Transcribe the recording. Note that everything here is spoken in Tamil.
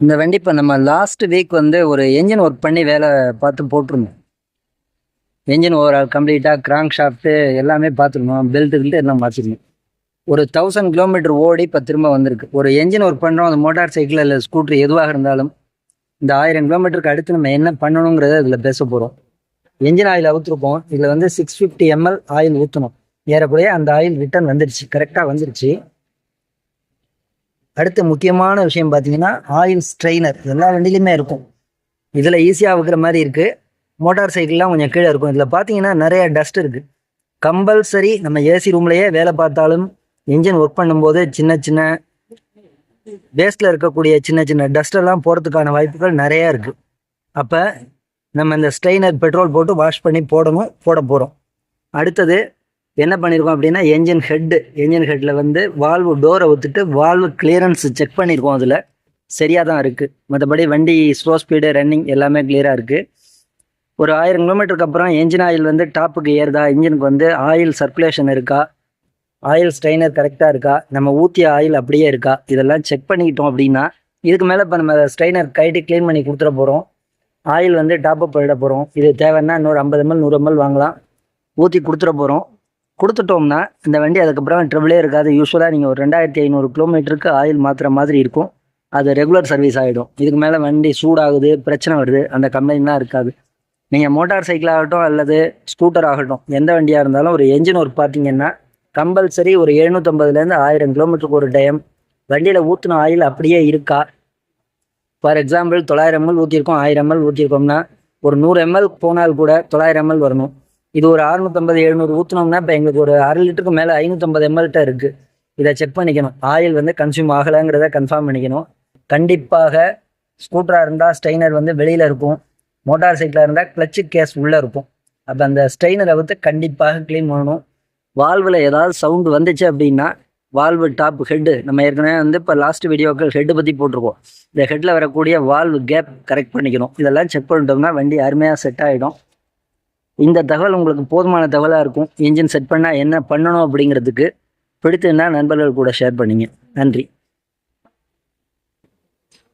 இந்த வண்டி இப்போ நம்ம லாஸ்ட் வீக் வந்து ஒரு என்ஜின் ஒர்க் பண்ணி வேலை பார்த்து போட்டிருந்தோம். என்ஜின் ஓவரால் கம்ப்ளீட்டாக கிராங்க் ஷாஃப்ட்டு எல்லாமே பார்த்துருந்தோம். பெல்ட்டு கில்ட்டு எல்லாம் மாற்றிருந்தோம் ஒரு தௌசண்ட் கிலோமீட்டர் ஓடி இப்போ திரும்ப வந்திருக்கு. ஒரு என்ஜின் ஒர்க் பண்ணுறோம் அந்த மோட்டார் சைக்கிள் இல்லை ஸ்கூட்ரு எதுவாக இருந்தாலும் இந்த ஆயிரம் கிலோமீட்டருக்கு அடுத்து நம்ம என்ன பண்ணணுங்கிறத இதில் பேச போகிறோம் என்ஜின் ஆயில் அவுத்துருப்போம் இதில் வந்து சிக்ஸ் ஃபிஃப்டி எம்எல் ஆயில் ஊற்றணும் ஏறக்குறைய அந்த ஆயில் ரிட்டர்ன் வந்துருச்சு. கரெக்டாக வந்துருச்சு. அடுத்த முக்கியமான விஷயம் பார்த்தீங்கன்னா ஆயில் ஸ்ட்ரெயினர் எல்லா வண்டியிலுமே இருக்கும். இதில் ஈஸியாக வைக்கிற மாதிரி இருக்குது மோட்டார் சைக்கிள்லாம் கொஞ்சம் கீழே இருக்கும். இதில் பார்த்தீங்கன்னா நிறைய டஸ்ட் இருக்குது கம்பல்சரி நம்ம ஏசி ரூம்லேயே வேலை பார்த்தாலும் இன்ஜின் ஒர்க் பண்ணும்போது சின்ன சின்ன வேஸ்ட்டில் இருக்கக்கூடிய சின்ன சின்ன டஸ்ட்டெல்லாம் போகிறதுக்கான வாய்ப்புகள் நிறையா இருக்குது அப்போ நம்ம இந்த ஸ்ட்ரெயினர் பெட்ரோல் போட்டு வாஷ் பண்ணி போடணும் போட போகிறோம் அடுத்தது என்ன பண்ணியிருக்கோம் அப்படின்னா என்ஜின் ஹெட்டு என்ஜின் ஹெட்டில் வந்து வால்வு டோரை ஊற்றிட்டு வால்வு கிளியரன்ஸ் செக் பண்ணியிருக்கோம் அதில். சரியாக தான் இருக்குது மற்றபடி வண்டி ஸ்லோ ஸ்பீடு ரன்னிங் எல்லாமே கிளியராக இருக்குது ஒரு ஆயிரம் கிலோமீட்டருக்கு அப்புறம் என்ஜின் ஆயில் வந்து டாப்புக்கு ஏறுதா? இன்ஜினுக்கு வந்து ஆயில் சர்க்குலேஷன் இருக்கா? ஆயில் ஸ்ட்ரைனர் கரெக்டாக இருக்கா? நம்ம ஊற்றிய ஆயில் அப்படியே இருக்கா? இதெல்லாம் செக் பண்ணிக்கிட்டோம் அப்படின்னா இதுக்கு மேலே இப்போ நம்ம ஸ்ட்ரைனர் கைட்டு க்ளீன் பண்ணி கொடுத்துட போகிறோம் ஆயில் வந்து டாப் அப் பண்ணிட போகிறோம் இது தேவைன்னா இன்னொரு ஐம்பது எம்எல் நூறு எம்எல் வாங்கலாம். ஊற்றி கொடுத்துட போகிறோம் கொடுத்துட்டோம்னா இந்த வண்டி அதுக்கப்புறம் ட்ரிபிளே இருக்காது. யூஸ்வலாக நீங்கள் ஒரு ரெண்டாயிரத்தி ஐநூறு கிலோமீட்டருக்கு ஆயில் மாற்றுற மாதிரி இருக்கும். அது ரெகுலர் சர்வீஸ் ஆகிடும் இதுக்கு மேலே வண்டி சூடாகுது பிரச்சனை வருது. அந்த கம்ப்ளைண்ட்லாம் இருக்காது. நீங்கள் மோட்டார் சைக்கிள் ஆகட்டும் அல்லது ஸ்கூட்டர் ஆகட்டும் எந்த வண்டியாக இருந்தாலும் ஒரு என்ஜின் ஒர்க் பார்த்தீங்கன்னா கம்பல்சரி ஒரு எழுநூற்றம்பதுலேருந்து ஆயிரம் கிலோமீட்டருக்கு ஒரு டைம் வண்டியில் ஊற்றின ஆயில் அப்படியே இருக்கா? ஃபார் எக்ஸாம்பிள் தொள்ளாயிரம் எம்எல் ஊற்றிருக்கோம் ஆயிரம் எம்எல் ஊற்றிருக்கோம்னா ஒரு நூறு எம்எல் போனால் கூட தொள்ளாயிரம் எம்எல் வரணும். இது ஒரு அறுநூத்தம்பது எழுநூறு ஊற்றினோம்னா இப்போ எங்களுக்கு ஒரு அரை லிட்டருக்கு மேலே ஐநூற்றம்பது எம்எல்கிட்ட இருக்குது இதை செக் பண்ணிக்கணும். ஆயில் வந்து கன்சியூம் ஆகலைங்கிறத கன்ஃபார்ம் பண்ணிக்கணும். கண்டிப்பாக ஸ்கூட்டராக இருந்தால் ஸ்ட்ரெயினர் வந்து வெளியில் இருக்கும். மோட்டார் சைக்கிளாக இருந்தால் கிளச்சு கேஸ் உள்ளே இருக்கும். அப்போ அந்த ஸ்ட்ரெயினரை வந்து கண்டிப்பாக க்ளீன் பண்ணணும். வால்வில் ஏதாவது சவுண்டு வந்துச்சு அப்படின்னா வால்வு டாப் ஹெட்டு நம்ம ஏற்கனவே வந்து இப்போ லாஸ்ட் வீடியோக்கள் ஹெட்டு பற்றி போட்டிருக்கோம். இந்த ஹெட்டில் வரக்கூடிய வால்வு கேப் கரெக்ட் பண்ணிக்கணும். இதெல்லாம் செக் பண்ணிட்டோம்னா வண்டி அருமையாக செட் ஆகிடும் இந்த தகவல் உங்களுக்கு போதுமான தகவலாக இருக்கும். இன்ஜின் செட் பண்ணால் என்ன பண்ணணும் அப்படிங்கிறதுக்கு பிடித்திருந்தால் நண்பர்கள் கூட ஷேர் பண்ணிங்க. நன்றி.